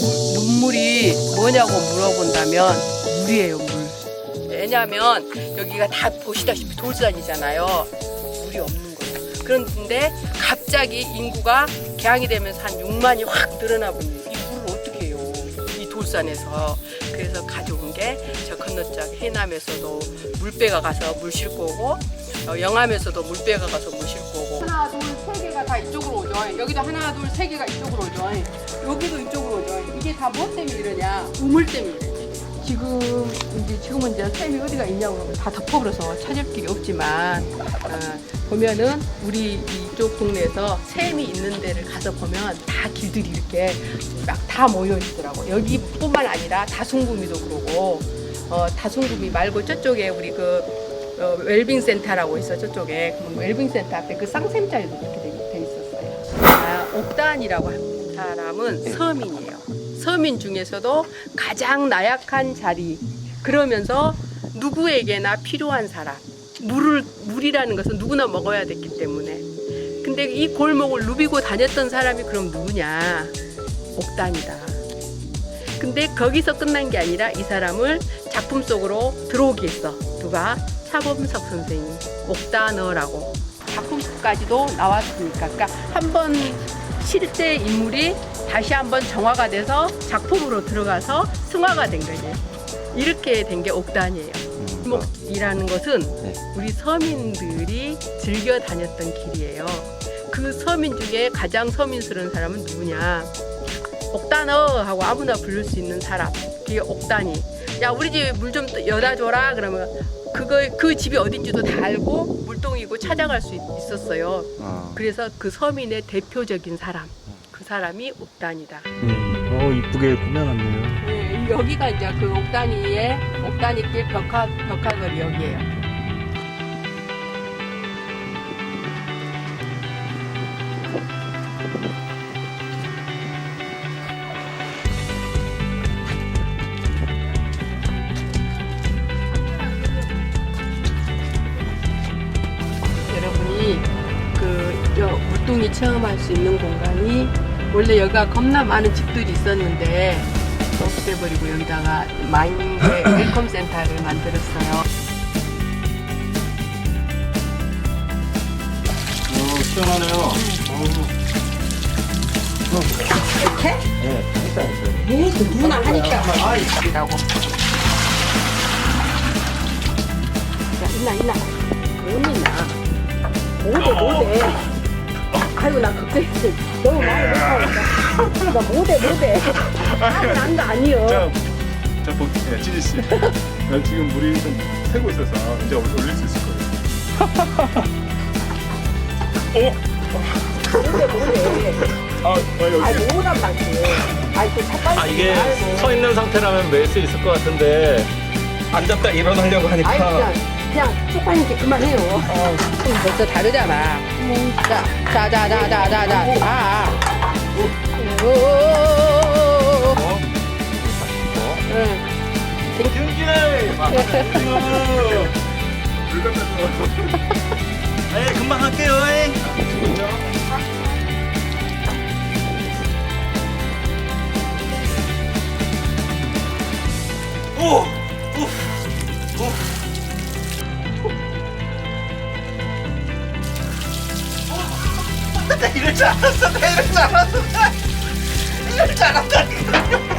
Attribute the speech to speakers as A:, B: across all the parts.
A: 물- 눈물이 뭐냐고 물어본다면 물이에요, 물. 왜냐하면 여기가 다 보시다시피 돌산이잖아요. 물이 없는 거예요. 그런데 갑자기 인구가 개항이 되면서 한 6만이 확 늘어나 봅니다. 이 물을 어떻게 해요? 이 돌산에서. 그래서 가져온 게 저 건너쪽 해남에서도 물배가 가서 물 싣고 오고 어, 영암에서도 물배가 가서 물 싣고 오고 하나 둘세 개가 다 이쪽으로 오죠. 여기도 하나 둘 세 개가 이쪽으로 오죠. 여기도 이쪽으로 오죠. 이게 다 뭐 때문에 이러냐? 우물 때문에. 지금 이제 지금은 이제 샘이 어디가 있냐고 그러면 다 덮어버려서 찾을 길이 없지만 어, 보면은 우리 이쪽 동네에서 샘이 있는 데를 가서 보면 다 길들이 이렇게 막 다 모여 있더라고. 여기뿐만 아니라 다송구미도 그러고 어, 다송구미 말고 저쪽에 우리 그 어, 웰빙 센터라고 있어 저쪽에 그 웰빙 센터 앞에 그 쌍샘자리도 이렇게. 아, 옥단이라고 하는 사람은 서민이에요. 서민 중에서도 가장 나약한 자리. 그러면서 누구에게나 필요한 사람. 물을 물이라는 것은 누구나 먹어야 됐기 때문에. 근데 이 골목을 누비고 다녔던 사람이 그럼 누구냐? 옥단이다. 근데 거기서 끝난 게 아니라 이 사람을 작품 속으로 들어오게 했어. 누가? 차범석 선생님 옥단어라고. 작품까지도 나왔으니까. 그러니까 한번 실제 인물이 다시 한번 정화가 돼서 작품으로 들어가서 승화가 된 거지. 이렇게 된 게 옥단이에요. 목이라는 것은
B: 네.
A: 우리 서민들이 즐겨 다녔던 길이에요. 그 서민 중에 가장 서민스러운 사람은 누구냐? 옥단어 하고 아무나 부를 수 있는 사람. 그게 옥단이. 야 우리 집 물 좀 여다 줘라 그러면 그거 그 집이 어딘지도 다 알고 물동이고 찾아갈 수 있- 있었어요.
B: 아,
A: 그래서 그 서민의 대표적인 사람 그 사람이 옥단이다.
B: 음, 어 이쁘게 꾸며놨네요.
A: 네, 여기가 이제 그 옥단이의 옥단이길 벽화 벽화거리 여기에요. 체험할 수 있는 공간이 원래 여기가 겁나 많은 집들이 있었는데 없애버리고 여기다가 마인드 웰컴 센터를 만들었어요.
B: 어, 시원하네요.
A: 이렇게?
B: 네, 일단
A: 에이, 그 누나 하니까 뭐 이라고. 야, 있나 있나? 못 있나? 못해 못해. 아이고 나 그때 너무 많이 못하니까 나 못해 못해. 하고 난거 아니여.
C: 자, 자, 보, 네, 찌지 씨. 나 지금 물이 좀 새고 있어서 이제 올- 올릴 수 있을 거예요.
A: 못해 못해.
C: 아, 아 여기.
A: 아이 못한 말지. 아이 그.
B: 아 이게 서 있는 상태라면 멜 수 있을 것 같은데 앉았다 일어나려고
A: 아이
B: 하니까
A: 그냥 그냥 쪽팔리게 그만해요. 어, 좀 벌써 다르잖아. 자, 자, 자, 자, 자, 자, 자, 자. 오오오오오오오. 응.
B: 경기네.
C: 물 갖다 줘.
B: 에 금방 할게요. 에이. 나 이럴 줄 알았어. 나 이럴 줄 알았어. 이럴 줄 알았다니까.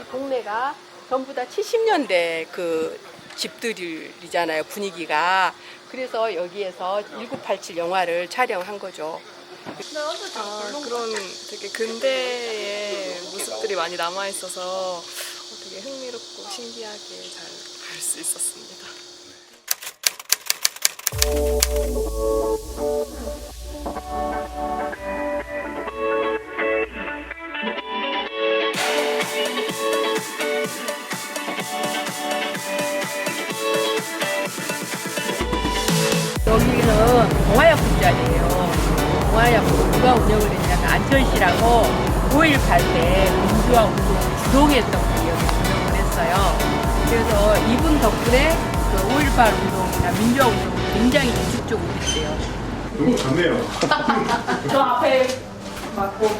A: 이 동네가 전부 다 70년대 그 집들이잖아요 분위기가. 그래서 여기에서 1987 영화를 촬영한 거죠.
D: 아, 그런 되게 근대의 모습들이 많이 남아 있어서 되게 흥미롭고 신기하게 잘 볼 수 있었습니다.
A: 여기는 동아약국자리예요. 동아약국 누가 운영을 했냐면 안철씨라고 5.18때 민주화 운동을 주동했던 분이 운영을 했어요. 그래서 이분 덕분에 그 5.18 운동이나 민주화 운동이 굉장히 지속적으로 됐대요.
C: 너무 좋네요.
A: 저 앞에 맞고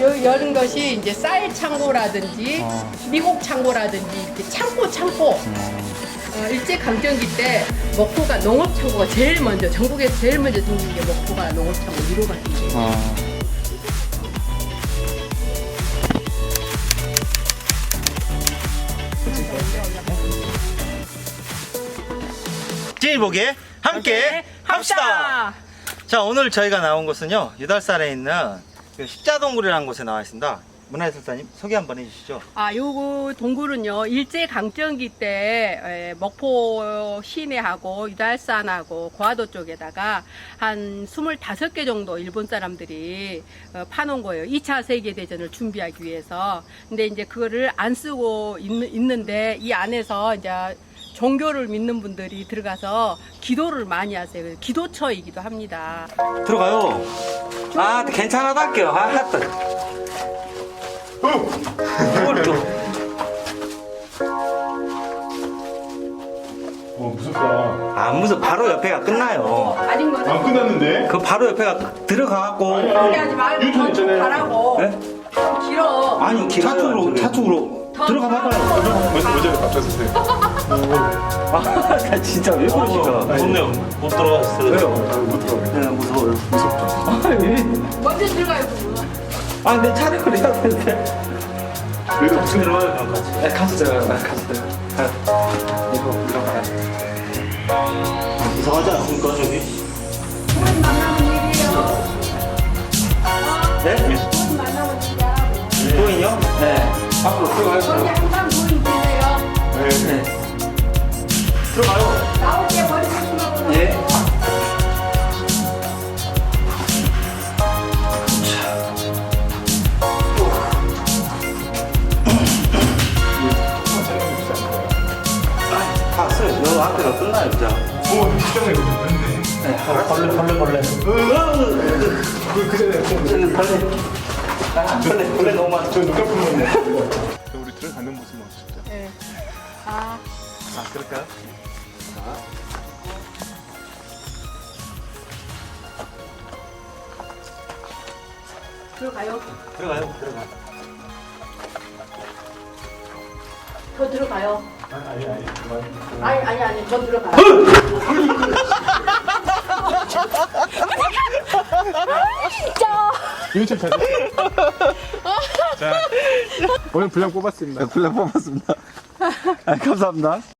A: 여, 여는 것이 이제 쌀 창고라든지 미국 창고라든지 이렇게 창고 창고 어, 일제 강점기 때 먹고가 농업 창고가 제일 먼저 전국에서 제일 먼저 생긴 게 먹고가 농업 창고 1호가 생겨요.
B: 제일보게 함께 합시다. 자 오늘 저희가 나온 곳은요 유달산에 있는 그 십자동굴이라는 곳에 나와 있습니다. 문화예술사님 소개 한번 해주시죠.
A: 아, 요거 동굴은요, 일제 강점기 때 에, 목포 시내하고 유달산하고 고화도 쪽에다가 한 25개 정도 일본 사람들이 어, 파놓은 거예요. 2차 세계 대전을 준비하기 위해서. 근데 이제 그거를 안 쓰고 있는, 데 이 안에서 이제 종교를 믿는 분들이 들어가서 기도를 많이 하세요. 기도처이기도 합니다.
B: 들어가요. 아 괜찮아다게요. 아 했다. 뭘 또?
C: 어 무섭다.
B: 아 무슨 바로 옆에가 끝나요.
A: 아닌 거는
C: 안 끝났는데?
B: 그 바로 옆에가 들어가고
A: 그렇게 하지 말고
C: 유턴 있잖아요.
A: 가라고.
B: 네?
A: 좀 길어.
B: 아니 차 쪽으로 차 쪽으로
A: 더
B: 들어가 봐봐요.
C: 먼저 먼저 바꿔주세요.
B: 아 진짜 왜 그러실까?
C: 좋네요.
B: 못 들어갔어요.
C: 왜요? 못 들어가게.
B: 네, 무서워요.
C: 무섭다.
A: 먼저 들어가요, 그분.
B: 아, 내 촬영을 해야 되는데.
C: 그래도 무슨
B: 들어와요, 그럼 같이. 네, 같이 들어가요, 같이 들어가요. 이거, 이거 가요. 이상하지 않습니까, 저기? 네? 부인이요? 네. 밖으로 들어가요.
A: 거기 항상 보이세요
C: 네.
B: 네. 들어가요. 앞에가 끝나요, 진짜.
C: 오 시장에 됐네.
B: 네, 벌레, 벌레, 벌레.
C: 그 그 전에
B: 벌레, 벌레. 아, 벌레, 벌레 너무 많아.
C: 저 눈꺼풀만 있네. 우리 들어가는 모습만 진짜.
A: 네. 아,
B: 아, 그럴까요?
A: 들어가요.
B: 들어가요, 들어가요.
A: 더 들어가요.
C: 아니 아니.
A: 아니, 아니, 아니, 더 들어가요.
C: 유튜브 잘. 자 오늘 분량 뽑았습니다.
B: 불러 뽑았습니다. 아, 감사합니다.